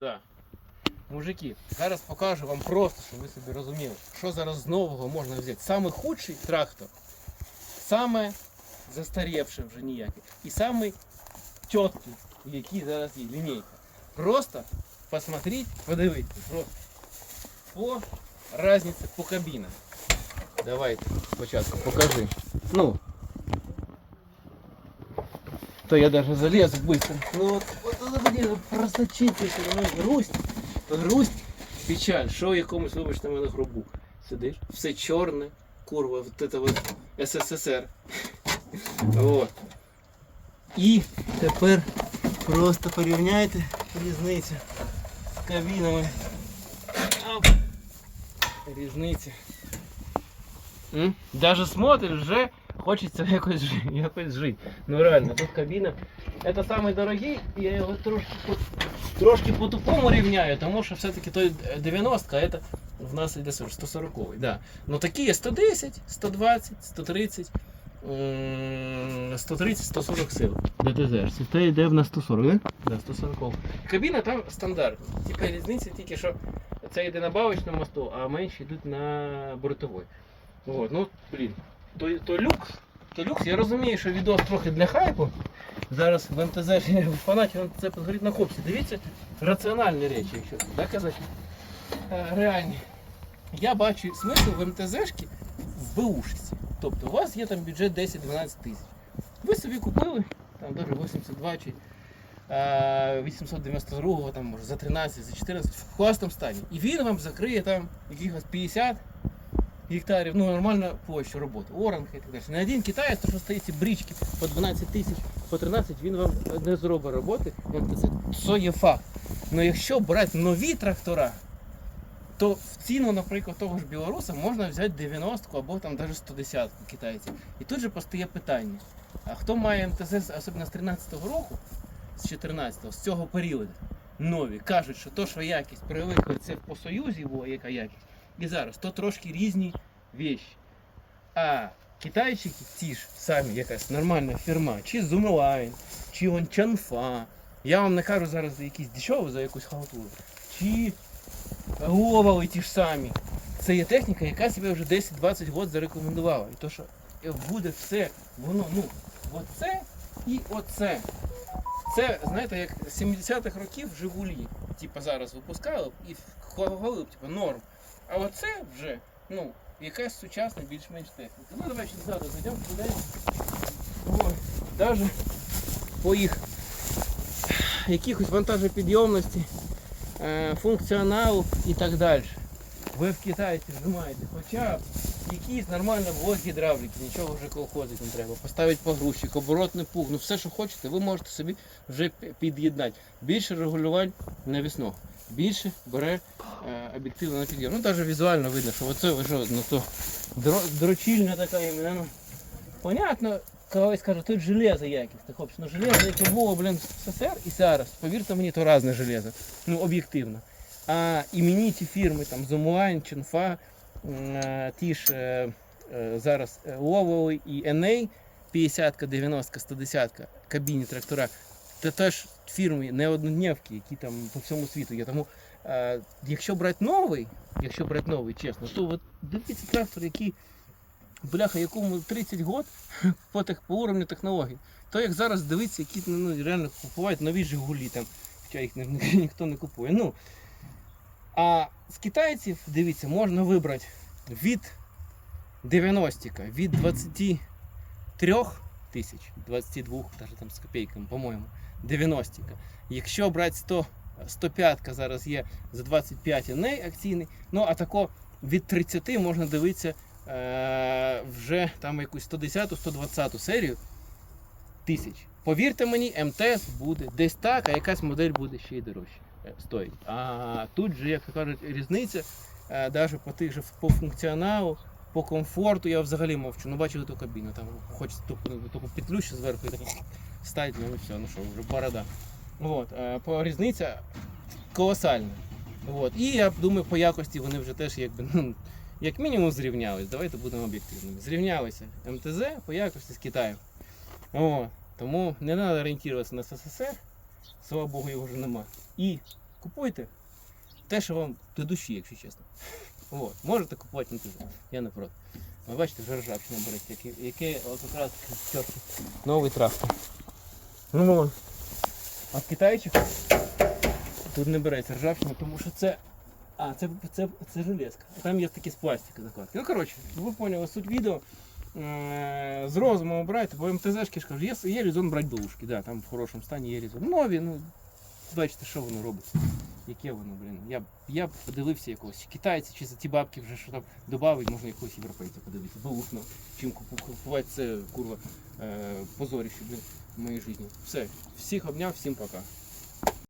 Да. Мужики, зараз покажу вам просто, щоб ви собі розуміли, що зараз з нового можна взяти. Саме худший трактор, саме застарівший вже ніякий. І самий чіткий, який зараз є, лінійка. Просто посмотреть, подивитися. Просто по разниці по кабінах. Давайте спочатку покажи. Ну. То я даже залез быстро. Ну вот, Это мне просто читаєш, грусть, грусть, печаль. Що в якомусь, вибачте мене грубу. Сидиш, все чорне, курва, вот это вот СССР. Вот. І тепер просто порівняйте різницю з кабінами. Різниця. Даже смотриш, вже хочеться якось, жи- якось жити. Ну реально, тут кабіна. Це самий дорогий, і я його трошки, по- трошки по-тупому рівняю, тому що все-таки той 90 а це в нас йде 140 да. Ну такі є 110, 120, 130, 130, 140 сил. ДТЗ. Це йде в нас 140, да? Да, 140. Кабіна там стандартна. Типа різниця тільки, що це йде на бавочному мосту, а менші йдуть на бортовой. Вот, ну, блін, то, то люкс, то люкс, я розумію, що відео трохи для хайпу. Зараз в МТЗ фанаті МТЗ подгорить на хопсі. Дивіться, раціональні речі, якщо так казати. Е, Реальні. Я бачу смисл в МТЗшки в БУшці. Тобто у вас є там бюджет 10-12 тисяч. Ви собі купили, там даже 82 чи е, 892, там може за 13, за 14 в класному стані. І він вам закриє там якихось 50 гектарів, ну нормальна площа роботи, оранка і так далі. Не один китаєць, то що стоїть ці брички по 12 тисяч, по 13, він вам не зробить роботи. МТЗ. Це є факт. Ну якщо брати нові трактора, то в ціну, наприклад, того ж білоруса можна взяти 90 або там навіть 110 китайців. І тут же постає питання: а хто має МТЗ, особливо з 13-го року, з 14-го, з цього періоду, нові, кажуть, що то, що якість привикли, це по Союзі була яка якість. І зараз то трошки різні вещі. А китайчики ті ж самі якась нормальна фірма, чи Zoomline, чи он Чанфа. Я вам не кажу зараз за якісь дешеві, за якусь халтуру. Чи Ловали ті ж самі. Це є техніка, яка себе вже 10-20 років зарекомендувала. І то, що буде все, воно, ну, оце і оце. Це, знаєте, як з 70-х років Жигулі, типу зараз випускали і хвалили типу, норм. А оце вже, ну, якась сучасна більш-менш техніка. Ну давай ще ззаду зайдемо туди. Даже по їх якихось вантажопідйомності, е, функціоналу і так далі. Ви в Китаї знімаєте хоча б якийсь нормальний блок гідравліки, нічого вже колхозити не треба. Поставити погрузчик, оборотний пуг, ну все, що хочете, ви можете собі вже під'єднати. Більше регулювань навісно. Більше бере е, об'єктивно на підйом. Ну навіть візуально видно, що оце що, ну то дро- дрочільна така іменно. Ну, понятно, когось каже, тут железо якісне, хлопці. Ну железо, яке було, блін, в СССР і зараз, повірте мені, то різне железо. Ну, об'єктивно. А імениті фірми, там Ченфа, е, ті ж е, е, зараз Лововий і NA, 50-ка, 90-ка, 110-ка, кабіні трактора, це теж фірми не однодневки, які там по всьому світу є. Тому е, якщо брати новий, якщо брати новий, чесно, то от дивіться трактор, який, бляха, якому 30 год по, тех, по уровню технологій. То як зараз дивитися, які ну, реально купують нові Жигулі, там, хоча їх ні- ні- ніхто не купує. Ну, а з китайців, дивіться, можна вибрати від 90-ка, від 23 тисяч, 22, навіть там з копійками, по-моєму, 90 Якщо брати 100, 105 зараз є за 25 не акційний, ну а тако від 30 можна дивитися е, вже там якусь 110-120 серію тисяч. Повірте мені, МТС буде десь так, а якась модель буде ще й дорожче е, стоїть. А тут же, як кажуть, різниця навіть по тих же по функціоналу, по комфорту я взагалі мовчу. Ну бачили ту кабіну, там хочеться таку петлю ще зверху і так стать, ну все, ну що, вже борода. От, е, по різниця колосальна. От. І я думаю, по якості вони вже теж якби, ну, як мінімум зрівнялись. Давайте будемо об'єктивними. Зрівнялися МТЗ по якості з Китаєм. О, тому не треба орієнтуватися на СССР, слава Богу, його вже нема. І Купуйте те, що вам до душі, якщо чесно. От. Можете купувати дуже. Я не проти. Ви бачите, вже ржавчина береться, яке, якраз. Новий трактор. Ну, вон. а в китайчих тут не береться ржавчина, тому що це. А, це, це, це железка. А там є такі з пластика закладки. Ну, коротше, ви поняли суть відео. Е, З розумом брати, бо МТЗшки ж кажуть, є, є резон брати бушки, да, там в хорошому стані є резон. Нові, ну, бачите, що воно робить. Яке воно, блін. Я, б- я б подивився якогось китайця, чи за ті бабки вже що там додавить, можна якогось європейця подивитися. Бушно, чим купувати це, курва, е, позоріще, блін, в моїй житті. Все, всіх обняв, всім пока.